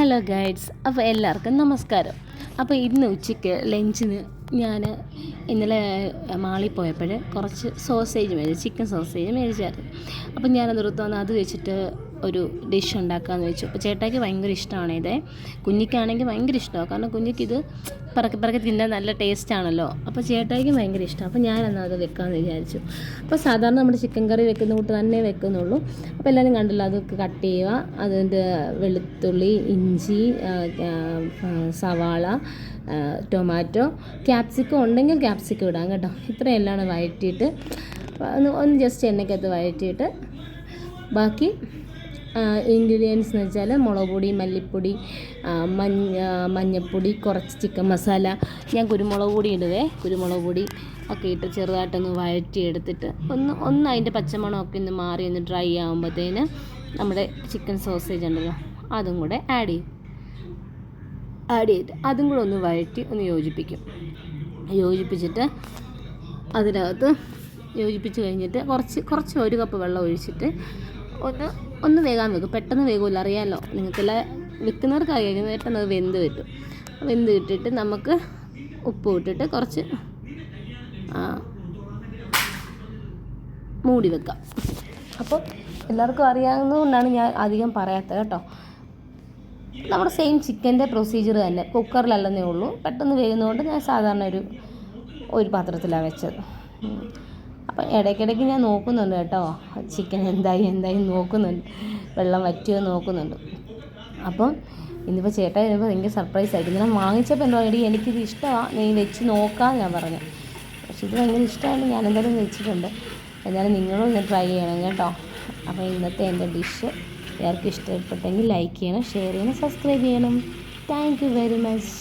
Hello guides അപ്പോൾ എല്ലാവർക്കും നമസ്കാരം. അപ്പോൾ ഇന്ന് ഉച്ചയ്ക്ക് ലഞ്ചിന് ഞാൻ ഇന്നലെ മാളിൽ പോയപ്പോൾ കുറച്ച് സോസേജ് മേടിച്ചു ചിക്കൻ സോസേജ് മേടിച്ചായിരുന്നു. അപ്പം ഞാനത് എടുത്ത് വന്ന് അത് വെച്ചിട്ട് ഒരു ഡിഷ് ഉണ്ടാക്കാമെന്ന് വെച്ചു. അപ്പോൾ ചേട്ടായിക്ക് ഭയങ്കര ഇഷ്ടമാണ് ഇത്. കുഞ്ഞിക്കാണെങ്കിൽ ഭയങ്കര ഇഷ്ടമാണ് കാരണം കുഞ്ഞിക്ക് ഇത് പറക്കി പറക്കി തിന്നാൻ നല്ല ടേസ്റ്റ് ആണല്ലോ. അപ്പോൾ ചേട്ടായ്ക്ക് ഭയങ്കര ഇഷ്ടം. അപ്പോൾ ഞാനെന്നാൽ അത് വെക്കാമെന്ന് വിചാരിച്ചു. അപ്പോൾ സാധാരണ നമ്മൾ ചിക്കൻ കറി വെക്കുന്ന കൂട്ട് തന്നെ വെക്കുന്നുള്ളൂ. അപ്പോൾ എല്ലാവരും കണ്ടല്ലോ അത് കട്ട് ചെയ്യുക. അതിന്റെ വെളുത്തുള്ളി ഇഞ്ചി സവാള ടൊമാറ്റോ ക്യാപ്സിക്കം ഉണ്ടെങ്കിൽ ക്യാപ്സിക്കം ഇടാം കേട്ടോ. ഇത്രയെല്ലാം വഴറ്റിയിട്ട് ഒന്ന് ഒന്ന് ജസ്റ്റ് എണ്ണയ്ക്കകത്ത് വഴറ്റിയിട്ട് ബാക്കി ഇൻഗ്രീഡിയൻസ് എന്ന് വെച്ചാൽ മുളക് പൊടി മല്ലിപ്പൊടി മഞ്ഞ മഞ്ഞൾപ്പൊടി കുറച്ച് ചിക്കൻ മസാല ഞാൻ കുരുമുളക് പൊടി ഇടുവേ. കുരുമുളക് പൊടി ഒക്കെ ഇട്ട് ചെറുതായിട്ടൊന്ന് വഴറ്റിയെടുത്തിട്ട് ഒന്ന് ഒന്ന് അതിന്റെ പച്ചമണമൊക്കെ ഒന്ന് മാറി ഒന്ന് ഡ്രൈ ആകുമ്പോഴത്തേന് നമ്മുടെ ചിക്കൻ സോസേജ് ഉണ്ടല്ലോ അതും കൂടെ ആഡ് ചെയ്യും. ആഡ് ചെയ്ത് അതും കൂടെ ഒന്ന് വഴറ്റി ഒന്ന് യോജിപ്പിക്കും. യോജിപ്പിച്ചിട്ട് അതിനകത്ത് യോജിപ്പിച്ച് കഴിഞ്ഞിട്ട് കുറച്ച് കുറച്ച് ഒരു കപ്പ് വെള്ളം ഒഴിച്ചിട്ട് ഒന്ന് ഒന്ന് വേഗം വെക്കും. പെട്ടെന്ന് വേഗമില്ല അറിയാമല്ലോ നിങ്ങൾക്കെല്ലാം വെക്കുന്നവർക്ക് അറിയാം. പെട്ടെന്ന് അത് വെന്ത് കിട്ടും. വെന്ത് ഇട്ടിട്ട് നമുക്ക് ഉപ്പ് ഇട്ടിട്ട് കുറച്ച് മൂടി വെക്കാം. അപ്പോൾ എല്ലാവർക്കും അറിയാവുന്നതുകൊണ്ടാണ് ഞാൻ അധികം പറയാത്തത് കേട്ടോ. നമ്മുടെ സെയിം ചിക്കന്റെ പ്രൊസീജിയർ തന്നെ. കുക്കറിലല്ലെന്നേ ഉള്ളൂ. പെട്ടെന്ന് വേകുന്നതുകൊണ്ട് ഞാൻ സാധാരണ ഒരു ഒരു പാത്രത്തിലാണ് വെച്ചത്. ഉം. അപ്പം ഇടയ്ക്കിടയ്ക്ക് ഞാൻ നോക്കുന്നുണ്ട് കേട്ടോ. ചിക്കൻ എന്തായി എന്തായി നോക്കുന്നുണ്ട്. വെള്ളം വറ്റിയോ നോക്കുന്നുണ്ട്. അപ്പം ഇന്നിപ്പോൾ ചേട്ടൻ ഇന്നിപ്പോൾ ഭയങ്കര സർപ്രൈസ് ആയിരിക്കും. ഞാൻ വാങ്ങിച്ചപ്പോൾ എന്താ എടി എനിക്കിത് ഇഷ്ടമാണ് നീ വെച്ച് നോക്കാം ഞാൻ പറഞ്ഞു. പക്ഷെ ഇത് ഭയങ്കര ഇഷ്ടമാണ് ഞാൻ എന്തായാലും വെച്ചിട്ടുണ്ട്. എന്നാലും നിങ്ങളും ഒന്ന് ട്രൈ ചെയ്യണം കേട്ടോ. അപ്പോൾ ഇന്നത്തെ എന്റെ ഡിഷ് എല്ലാവർക്കും ഇഷ്ടപ്പെട്ടെങ്കിൽ ലൈക്ക് ചെയ്യണം ഷെയർ ചെയ്യണം സബ്സ്ക്രൈബ് ചെയ്യണം. Thank you very much